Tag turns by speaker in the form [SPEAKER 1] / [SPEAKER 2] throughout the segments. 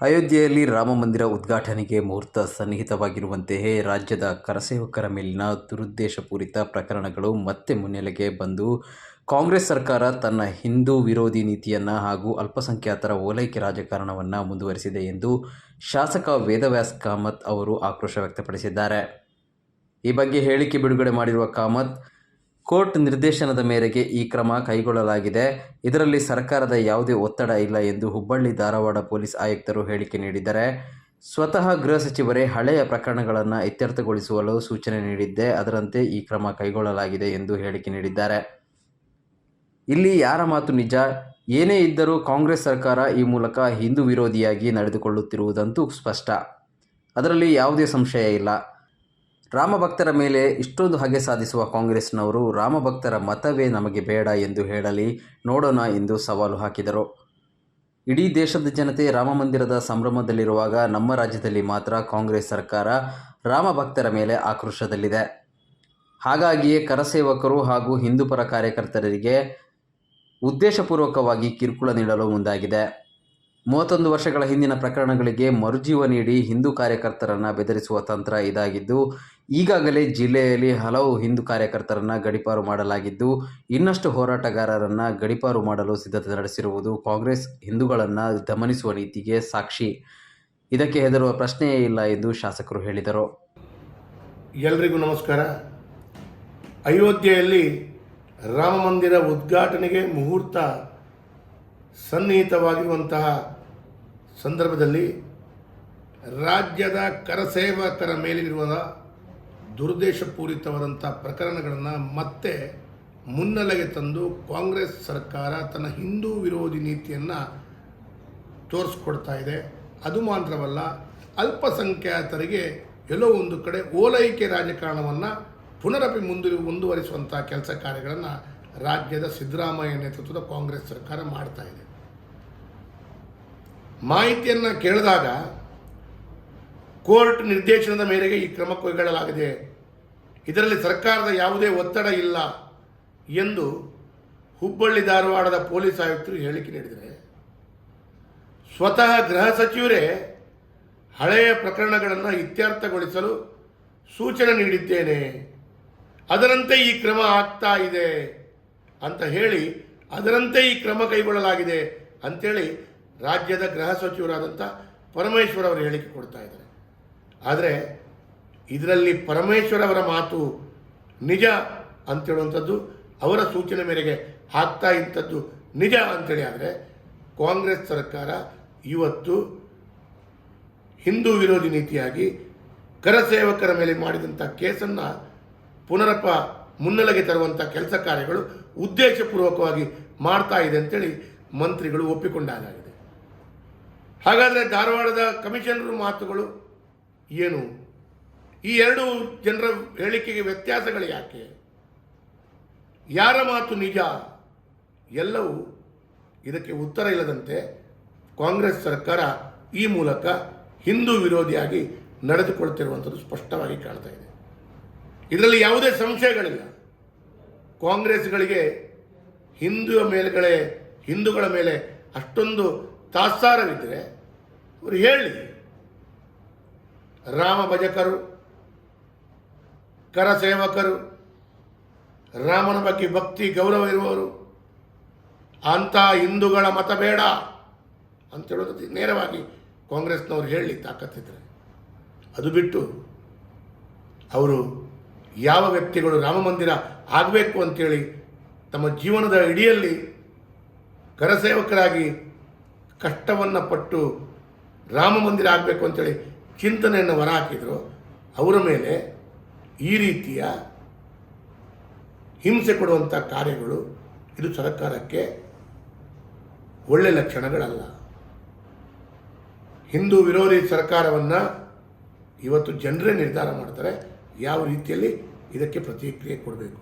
[SPEAKER 1] ಅಯೋಧ್ಯೆಯಲ್ಲಿ ರಾಮ ಮಂದಿರ ಉದ್ಘಾಟನೆಗೆ ಮುಹೂರ್ತ ಸನ್ನಿಹಿತವಾಗಿರುವಂತೆಯೇ ರಾಜ್ಯದ ಕರಸೇವಕರ ಮೇಲಿನ ದುರುದ್ದೇಶಪೂರಿತ ಪ್ರಕರಣಗಳು ಮತ್ತೆ ಮುನ್ನೆಲೆಗೆ ಬಂದು ಕಾಂಗ್ರೆಸ್ ಸರ್ಕಾರ ತನ್ನ ಹಿಂದೂ ವಿರೋಧಿ ನೀತಿಯನ್ನು ಹಾಗೂ ಅಲ್ಪಸಂಖ್ಯಾತರ ಓಲೈಕೆ ರಾಜಕಾರಣವನ್ನು ಮುಂದುವರಿಸಿದೆ ಎಂದು ಶಾಸಕ ವೇದವ್ಯಾಸ್ ಕಾಮತ್ ಅವರು ಆಕ್ರೋಶ ವ್ಯಕ್ತಪಡಿಸಿದ್ದಾರೆ. ಈ ಬಗ್ಗೆ ಹೇಳಿಕೆ ಬಿಡುಗಡೆ ಮಾಡಿರುವ ಕಾಮತ್ ಕೋರ್ಟ್ ನಿರ್ದೇಶನದ ಮೇರೆಗೆ ಈ ಕ್ರಮ ಕೈಗೊಳ್ಳಲಾಗಿದೆ. ಇದರಲ್ಲಿ ಸರ್ಕಾರದ ಯಾವುದೇ ಒತ್ತಡ ಇಲ್ಲ ಎಂದು ಹುಬ್ಬಳ್ಳಿ ಧಾರವಾಡ ಪೊಲೀಸ್ ಆಯುಕ್ತರು ಹೇಳಿಕೆ ನೀಡಿದ್ದಾರೆ. ಸ್ವತಃ ಗೃಹ ಸಚಿವರೇ ಹಳೆಯ ಪ್ರಕರಣಗಳನ್ನು ಇತ್ಯರ್ಥಗೊಳಿಸುವಲು ಸೂಚನೆ ನೀಡಿದ್ದೆ ಅದರಂತೆ ಈ ಕ್ರಮ ಕೈಗೊಳ್ಳಲಾಗಿದೆ ಎಂದು ಹೇಳಿಕೆ ನೀಡಿದ್ದಾರೆ. ಇಲ್ಲಿ ಯಾರ ಮಾತು ನಿಜ? ಏನೇ ಇದ್ದರೂ ಕಾಂಗ್ರೆಸ್ ಸರ್ಕಾರ ಈ ಮೂಲಕ ಹಿಂದೂ ವಿರೋಧಿಯಾಗಿ ನಡೆದುಕೊಳ್ಳುತ್ತಿರುವುದಂತೂ ಸ್ಪಷ್ಟ. ಅದರಲ್ಲಿ ಯಾವುದೇ ಸಂಶಯ ಇಲ್ಲ. ರಾಮಭಕ್ತರ ಮೇಲೆ ಇಷ್ಟೊಂದು ಹಗೆ ಸಾಧಿಸುವ ಕಾಂಗ್ರೆಸ್ನವರು ರಾಮಭಕ್ತರ ಮತವೇ ನಮಗೆ ಬೇಡ ಎಂದು ಹೇಳಲಿ, ನೋಡೋಣ ಎಂದು ಸವಾಲು ಹಾಕಿದರು. ಇಡೀ ದೇಶದ ಜನತೆ ರಾಮ ಮಂದಿರದ ಸಂಭ್ರಮದಲ್ಲಿರುವಾಗ ನಮ್ಮ ರಾಜ್ಯದಲ್ಲಿ ಮಾತ್ರ ಕಾಂಗ್ರೆಸ್ ಸರ್ಕಾರ ರಾಮಭಕ್ತರ ಮೇಲೆ ಆಕ್ರೋಶದಲ್ಲಿದೆ. ಹಾಗಾಗಿಯೇ ಕರಸೇವಕರು ಹಾಗೂ ಹಿಂದೂಪರ ಕಾರ್ಯಕರ್ತರಿಗೆ ಉದ್ದೇಶಪೂರ್ವಕವಾಗಿ ಕಿರುಕುಳ ನೀಡಲು ಮುಂದಾಗಿದೆ. ಮೂವತ್ತೊಂದು ವರ್ಷಗಳ ಹಿಂದಿನ ಪ್ರಕರಣಗಳಿಗೆ ಮರುಜೀವ ನೀಡಿ ಹಿಂದೂ ಕಾರ್ಯಕರ್ತರನ್ನು ಬೆದರಿಸುವ ತಂತ್ರ ಇದಾಗಿದ್ದು ಈಗಾಗಲೇ ಜಿಲ್ಲೆಯಲ್ಲಿ ಹಲವು ಹಿಂದೂ ಕಾರ್ಯಕರ್ತರನ್ನು ಗಡಿಪಾರು ಮಾಡಲಾಗಿದ್ದು, ಇನ್ನಷ್ಟು ಹೋರಾಟಗಾರರನ್ನು ಗಡಿಪಾರು ಮಾಡಲು ಸಿದ್ಧತೆ ನಡೆಸಿರುವುದು ಕಾಂಗ್ರೆಸ್ ಹಿಂದೂಗಳನ್ನು ದಮನಿಸುವ ನೀತಿಗೆ ಸಾಕ್ಷಿ. ಇದಕ್ಕೆ ಹೆದರುವ ಪ್ರಶ್ನೆಯೇ ಇಲ್ಲ ಎಂದು ಶಾಸಕರು ಹೇಳಿದರು.
[SPEAKER 2] ಎಲ್ರಿಗೂ ನಮಸ್ಕಾರ. ಅಯೋಧ್ಯೆಯಲ್ಲಿ ರಾಮ ಮಂದಿರ ಉದ್ಘಾಟನೆಗೆ ಮುಹೂರ್ತ ಸನ್ನಿಹಿತವಾಗಿರುವಂತಹ ಸಂದರ್ಭದಲ್ಲಿ ರಾಜ್ಯದ ಕರಸೇವಕರ ಮೇಲಿರುವ ದುರುದ್ದೇಶಪೂರಿತವಾದಂಥ ಪ್ರಕರಣಗಳನ್ನು ಮತ್ತೆ ಮುನ್ನೆಲೆಗೆ ತಂದು ಕಾಂಗ್ರೆಸ್ ಸರ್ಕಾರ ತನ್ನ ಹಿಂದೂ ವಿರೋಧಿ ನೀತಿಯನ್ನು ತೋರಿಸ್ಕೊಡ್ತಾ ಇದೆ. ಅದು ಮಾತ್ರವಲ್ಲ, ಅಲ್ಪಸಂಖ್ಯಾತರಿಗೆ ಎಲ್ಲೋ ಒಂದು ಕಡೆ ಓಲೈಕೆ ರಾಜಕಾರಣವನ್ನು ಪುನರಪಿ ಮುಂದು ಮುಂದುವರಿಸುವಂಥ ಕೆಲಸ ಕಾರ್ಯಗಳನ್ನು ರಾಜ್ಯದ ಸಿದ್ದರಾಮಯ್ಯ ನೇತೃತ್ವದ ಕಾಂಗ್ರೆಸ್ ಸರ್ಕಾರ ಮಾಡ್ತಾ ಇದೆ. ಮಾಹಿತಿಯನ್ನು ಕೇಳಿದಾಗ ಕೋರ್ಟ್ ನಿರ್ದೇಶನದ ಮೇರೆಗೆ ಈ ಕ್ರಮ ಕೈಗೊಳ್ಳಲಾಗಿದೆ. ಇದರಲ್ಲಿ ಸರ್ಕಾರದ ಯಾವುದೇ ಒತ್ತಡ ಇಲ್ಲ ಎಂದು ಹುಬ್ಬಳ್ಳಿ ಧಾರವಾಡದ ಪೊಲೀಸ್ ಆಯುಕ್ತರು ಹೇಳಿಕೆ ನೀಡಿದರೆ, ಸ್ವತಃ ಗೃಹ ಸಚಿವರೇ ಹಳೆಯ ಪ್ರಕರಣಗಳನ್ನು ಇತ್ಯರ್ಥಗೊಳಿಸಲು ಸೂಚನೆ ನೀಡಿದ್ದೇನೆ. ಅದರಂತೆ ಈ ಕ್ರಮ ಆಗ್ತಾ ಇದೆ ಅಂತ ಹೇಳಿ ಅದರಂತೆ ಈ ಕ್ರಮ ಕೈಗೊಳ್ಳಲಾಗಿದೆ ಅಂತೇಳಿ ರಾಜ್ಯದ ಗೃಹ ಸಚಿವರಾದಂಥ ಪರಮೇಶ್ವರ್ ಅವರು ಹೇಳಿಕೆ ಕೊಡ್ತಾ ಇದ್ದಾರೆ. ಆದರೆ ಇದರಲ್ಲಿ ಪರಮೇಶ್ವರ ಅವರ ಮಾತು ನಿಜ ಅಂತೇಳುವಂಥದ್ದು, ಅವರ ಸೂಚನೆ ಮೇರೆಗೆ ಹಾಕ್ತಾ ಇಂಥದ್ದು ನಿಜ ಅಂತೇಳಿ ಆದರೆ ಕಾಂಗ್ರೆಸ್ ಸರ್ಕಾರ ಇವತ್ತು ಹಿಂದೂ ವಿರೋಧಿ ನೀತಿಯಾಗಿ ಕರಸೇವಕರ ಮೇಲೆ ಮಾಡಿದಂಥ ಕೇಸನ್ನು ಪುನರಪ ಮುನ್ನೆಲೆಗೆ ತರುವಂಥ ಕೆಲಸ ಕಾರ್ಯಗಳು ಉದ್ದೇಶಪೂರ್ವಕವಾಗಿ ಮಾಡ್ತಾ ಇದೆ ಅಂತೇಳಿ ಮಂತ್ರಿಗಳು ಒಪ್ಪಿಕೊಂಡಾಗಿದೆ ಹಾಗಾದರೆ ಧಾರವಾಡದ ಕಮಿಷನರ್ ಮಾತುಗಳು ಏನು? ಈ ಎರಡು ಜನರ ಹೇಳಿಕೆಗೆ ವ್ಯತ್ಯಾಸಗಳು ಯಾಕೆ? ಯಾರ ಮಾತು ನಿಜ? ಎಲ್ಲವೂ ಇದಕ್ಕೆ ಉತ್ತರ ಇಲ್ಲದಂತೆ ಕಾಂಗ್ರೆಸ್ ಸರ್ಕಾರ ಈ ಮೂಲಕ ಹಿಂದೂ ವಿರೋಧಿಯಾಗಿ ನಡೆದುಕೊಳ್ತಿರುವಂಥದ್ದು ಸ್ಪಷ್ಟವಾಗಿ ಕಾಣ್ತಾ ಇದೆ. ಇದರಲ್ಲಿ ಯಾವುದೇ ಸಂಶಯಗಳಿಲ್ಲ. ಕಾಂಗ್ರೆಸ್ಗಳಿಗೆ ಹಿಂದೂ ಮೇಲೆಗಳೇ ಹಿಂದೂಗಳ ಮೇಲೆ ಅಷ್ಟೊಂದು ತಾತ್ಸಾರವಿದ್ದರೆ ಅವರು ಹೇಳಿ. ರಾಮ ಭಜಕರು ಕರಸೇವಕರು ರಾಮನ ಬಗ್ಗೆ ಭಕ್ತಿ, ಗೌರವ ಇರುವವರು, ಅಂಥ ಹಿಂದೂಗಳ ಮತ ಬೇಡ ಅಂತ ಹೇಳೋದು ನೇರವಾಗಿ ಕಾಂಗ್ರೆಸ್ನವ್ರು ಹೇಳಿ ತಾಕತ್ತಿದ್ದಾರೆ ಅದು ಬಿಟ್ಟು ಅವರು ಯಾವ ವ್ಯಕ್ತಿಗಳು ರಾಮ ಮಂದಿರ ಆಗಬೇಕು ಅಂತೇಳಿ ತಮ್ಮ ಜೀವನದ ಇಡಿಯಲ್ಲಿ ಕರಸೇವಕರಾಗಿ ಕಷ್ಟವನ್ನು ಪಟ್ಟು ರಾಮ ಮಂದಿರ ಆಗಬೇಕು ಅಂತೇಳಿ ಚಿಂತನೆಯನ್ನು ಹೊರ ಹಾಕಿದರು ಅವರ ಮೇಲೆ ಈ ರೀತಿಯ ಹಿಂಸೆ ಕೊಡುವಂಥ ಕಾರ್ಯಗಳು ಇದು ಸರ್ಕಾರಕ್ಕೆ ಒಳ್ಳೆ ಲಕ್ಷಣಗಳಲ್ಲ. ಹಿಂದೂ ವಿರೋಧಿ ಸರ್ಕಾರವನ್ನು ಇವತ್ತು ಜನರೇ ನಿರ್ಧಾರ ಮಾಡ್ತಾರೆ, ಯಾವ ರೀತಿಯಲ್ಲಿ ಇದಕ್ಕೆ ಪ್ರತಿಕ್ರಿಯೆ ಕೊಡಬೇಕು.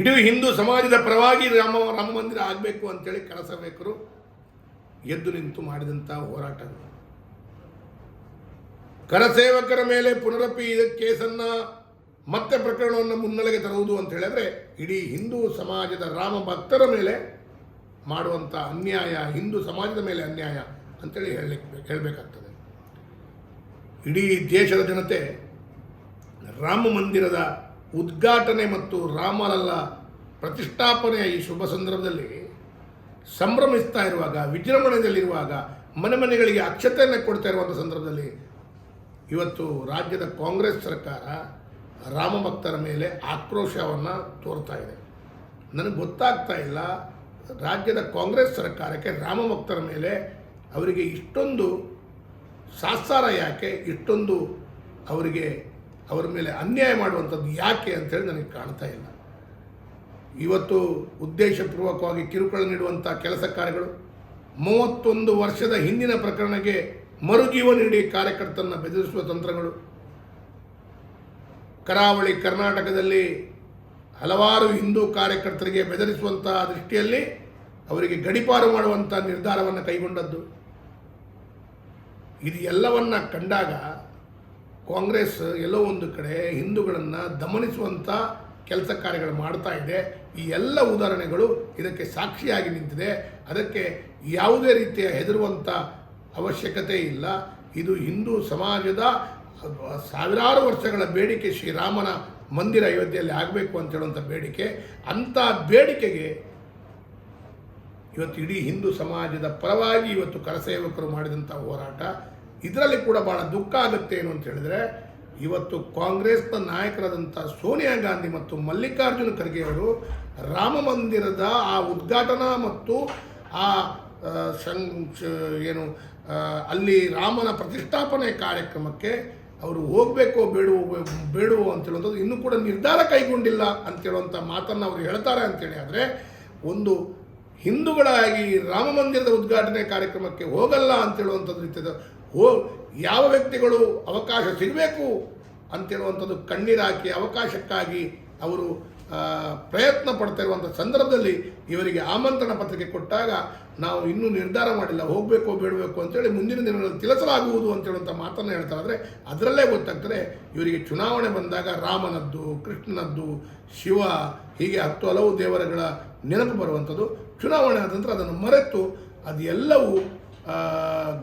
[SPEAKER 2] ಇಡೀ ಹಿಂದೂ ಸಮಾಜದ ಪರವಾಗಿ ರಾಮ ರಾಮ ಮಂದಿರ ಆಗಬೇಕು ಅಂತೇಳಿ ಕರಸಬೇಕರು ಎದ್ದು ನಿಂತು ಮಾಡಿದಂಥ ಹೋರಾಟಗಳು. ಕರಸೇವಕರ ಮೇಲೆ ಪುನರಪಿ ಕೇಸನ್ನು ಮತ್ತೆ ಪ್ರಕರಣವನ್ನು ಮುನ್ನೆಲೆಗೆ ತರುವುದು ಅಂತ ಹೇಳಿದ್ರೆ, ಇಡೀ ಹಿಂದೂ ಸಮಾಜದ ರಾಮ ಭಕ್ತರ ಮೇಲೆ ಮಾಡುವಂಥ ಅನ್ಯಾಯ, ಹಿಂದೂ ಸಮಾಜದ ಮೇಲೆ ಅನ್ಯಾಯ ಅಂತೇಳಿ ಹೇಳಲಿಕ್ಕೆ ಹೇಳಬೇಕಾಗ್ತದೆ. ಇಡೀ ದೇಶದ ಜನತೆ ರಾಮ ಮಂದಿರದ ಉದ್ಘಾಟನೆ ಮತ್ತು ರಾಮಲಲ್ಲ ಪ್ರತಿಷ್ಠಾಪನೆಯ ಈ ಶುಭ ಸಂದರ್ಭದಲ್ಲಿ ಸಂಭ್ರಮಿಸ್ತಾ ಇರುವಾಗ, ವಿಜೃಂಭಣೆಯಲ್ಲಿರುವಾಗ, ಮನೆ ಮನೆಗಳಿಗೆ ಅಕ್ಷತೆಯನ್ನು ಕೊಡ್ತಾ ಇರುವಂಥ ಸಂದರ್ಭದಲ್ಲಿ ಇವತ್ತು ರಾಜ್ಯದ ಕಾಂಗ್ರೆಸ್ ಸರ್ಕಾರ ರಾಮ ಭಕ್ತರ ಮೇಲೆ ಆಕ್ರೋಶವನ್ನು ತೋರ್ತಾ ಇದೆ. ನನಗೆ ಗೊತ್ತಾಗ್ತಾ ಇಲ್ಲ, ರಾಜ್ಯದ ಕಾಂಗ್ರೆಸ್ ಸರ್ಕಾರಕ್ಕೆ ರಾಮ ಭಕ್ತರ ಮೇಲೆ ಅವರಿಗೆ ಇಷ್ಟೊಂದು ಸಾಸಾರ ಯಾಕೆ, ಇಷ್ಟೊಂದು ಅವರಿಗೆ ಅವರ ಮೇಲೆ ಅನ್ಯಾಯ ಮಾಡುವಂಥದ್ದು ಯಾಕೆ ಅಂತೇಳಿ ನನಗೆ ಕಾಣ್ತಾ ಇಲ್ಲ. ಇವತ್ತು ಉದ್ದೇಶಪೂರ್ವಕವಾಗಿ ಕಿರುಕುಳ ನೀಡುವಂಥ ಕೆಲಸ ಕಾರ್ಯಗಳು ಮೂವತ್ತೊಂದು ವರ್ಷದ ಹಿಂದಿನ ಪ್ರಕರಣಕ್ಕೆ ಮರುಜೀವ ನೀಡಿ ಕಾರ್ಯಕರ್ತರನ್ನು ಬೆದರಿಸುವ ತಂತ್ರಗಳು. ಕರಾವಳಿ ಕರ್ನಾಟಕದಲ್ಲಿ ಹಲವಾರು ಹಿಂದೂ ಕಾರ್ಯಕರ್ತರಿಗೆ ಬೆದರಿಸುವಂತಹ ದೃಷ್ಟಿಯಲ್ಲಿ ಅವರಿಗೆ ಗಡಿಪಾರು ಮಾಡುವಂಥ ನಿರ್ಧಾರವನ್ನು ಕೈಗೊಂಡದ್ದು. ಇದು ಎಲ್ಲವನ್ನು ಕಂಡಾಗ ಕಾಂಗ್ರೆಸ್ ಎಲ್ಲೋ ಒಂದು ಕಡೆ ಹಿಂದೂಗಳನ್ನು ದಮನಿಸುವಂಥ ಕೆಲಸ ಕಾರ್ಯಗಳು ಮಾಡ್ತಾ ಇದೆ. ಈ ಎಲ್ಲ ಉದಾಹರಣೆಗಳು ಇದಕ್ಕೆ ಸಾಕ್ಷಿಯಾಗಿ ನಿಂತಿದೆ. ಅದಕ್ಕೆ ಯಾವುದೇ ರೀತಿಯ ಹೆದರುವಂಥ ಅವಶ್ಯಕತೆ ಇಲ್ಲ. ಇದು ಹಿಂದೂ ಸಮಾಜದ ಸಾವಿರಾರು ವರ್ಷಗಳ ಬೇಡಿಕೆ ಶ್ರೀರಾಮನ ಮಂದಿರ ಅಯೋಧ್ಯೆಯಲ್ಲಿ ಆಗಬೇಕು ಅಂತ ಹೇಳುವಂಥ ಬೇಡಿಕೆ. ಅಂಥ ಬೇಡಿಕೆಗೆ ಇವತ್ತು ಇಡೀ ಹಿಂದೂ ಸಮಾಜದ ಪರವಾಗಿ ಇವತ್ತು ಕರಸೇವಕರು ಮಾಡಿದಂಥ ಹೋರಾಟ. ಇದರಲ್ಲಿ ಕೂಡ ಭಾಳ ದುಃಖ ಆಗುತ್ತೆ ಏನು ಅಂತ ಹೇಳಿದ್ರೆ ಇವತ್ತು ಕಾಂಗ್ರೆಸ್ನ ನಾಯಕರಾದಂಥ ಸೋನಿಯಾ ಗಾಂಧಿ ಮತ್ತು ಮಲ್ಲಿಕಾರ್ಜುನ ಖರ್ಗೆ ಅವರು ರಾಮ ಮಂದಿರದ ಆ ಉದ್ಘಾಟನಾ ಮತ್ತು ಆ ಶಂ ಏನು ಅಲ್ಲಿ ರಾಮನ ಪ್ರತಿಷ್ಠಾಪನೆ ಕಾರ್ಯಕ್ರಮಕ್ಕೆ ಅವರು ಹೋಗಬೇಕೋ ಬೇಡವೋ, ಬೇಡುವೋ ಅಂತ ಹೇಳುವಂಥದ್ದು ಇನ್ನೂ ಕೂಡ ನಿರ್ಧಾರ ಕೈಗೊಂಡಿಲ್ಲ ಅಂತ ಹೇಳುವಂಥ ಮಾತನ್ನು ಅವರು ಹೇಳ್ತಾರೆ ಅಂತೇಳಿ ಆದರೆ ಒಂದು ಹಿಂದೂಗಳಾಗಿ ರಾಮ ಮಂದಿರದ ಉದ್ಘಾಟನೆ ಕಾರ್ಯಕ್ರಮಕ್ಕೆ ಹೋಗಲ್ಲ ಅಂತ ಹೇಳುವಂಥದ್ದು ರೀತಿಯ ಹೋ, ಯಾವ ವ್ಯಕ್ತಿಗಳು ಅವಕಾಶ ಸಿಗಬೇಕು ಅಂತೇಳುವಂಥದ್ದು ಕಣ್ಣೀರಾಕಿ ಅವಕಾಶಕ್ಕಾಗಿ ಅವರು ಪ್ರಯತ್ನ ಪಡ್ತಿರುವಂಥ ಸಂದರ್ಭದಲ್ಲಿ ಇವರಿಗೆ ಆಮಂತ್ರಣ ಪತ್ರಿಕೆ ಕೊಟ್ಟಾಗ ನಾವು ಇನ್ನೂ ನಿರ್ಧಾರ ಮಾಡಿಲ್ಲ, ಹೋಗಬೇಕು ಬೇಡಬೇಕು ಅಂತೇಳಿ ಮುಂದಿನ ದಿನಗಳಲ್ಲಿ ತಿಳಿಸಲಾಗುವುದು ಅಂತ ಹೇಳುವಂಥ ಮಾತನ್ನು ಹೇಳ್ತಾರೆ ಆದರೆ ಅದರಲ್ಲೇ ಗೊತ್ತಾಗ್ತದೆ, ಇವರಿಗೆ ಚುನಾವಣೆ ಬಂದಾಗ ರಾಮನದ್ದು, ಕೃಷ್ಣನದ್ದು, ಶಿವ, ಹೀಗೆ ಹತ್ತು ಹಲವು ದೇವರಗಳ ನೆನಪು ಬರುವಂಥದ್ದು. ಚುನಾವಣೆ ಆದ ನಂತರ ಅದನ್ನು ಮರೆತು ಅದೆಲ್ಲವೂ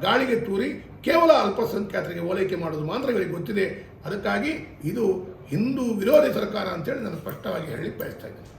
[SPEAKER 2] ಗಾಳಿಗೆ ತೂರಿ ಕೇವಲ ಅಲ್ಪಸಂಖ್ಯಾತರಿಗೆ ಓಲೈಕೆ ಮಾಡೋದು ಮಾತ್ರ ಇವರಿಗೆ ಗೊತ್ತಿದೆ. ಅದಕ್ಕಾಗಿ ಇದು ಹಿಂದೂ ವಿರೋಧಿ ಸರ್ಕಾರ ಅಂತೇಳಿ ನಾನು ಸ್ಪಷ್ಟವಾಗಿ ಹೇಳಿ ಬಯಸ್ತಾ ಇದ್ದೇನೆ.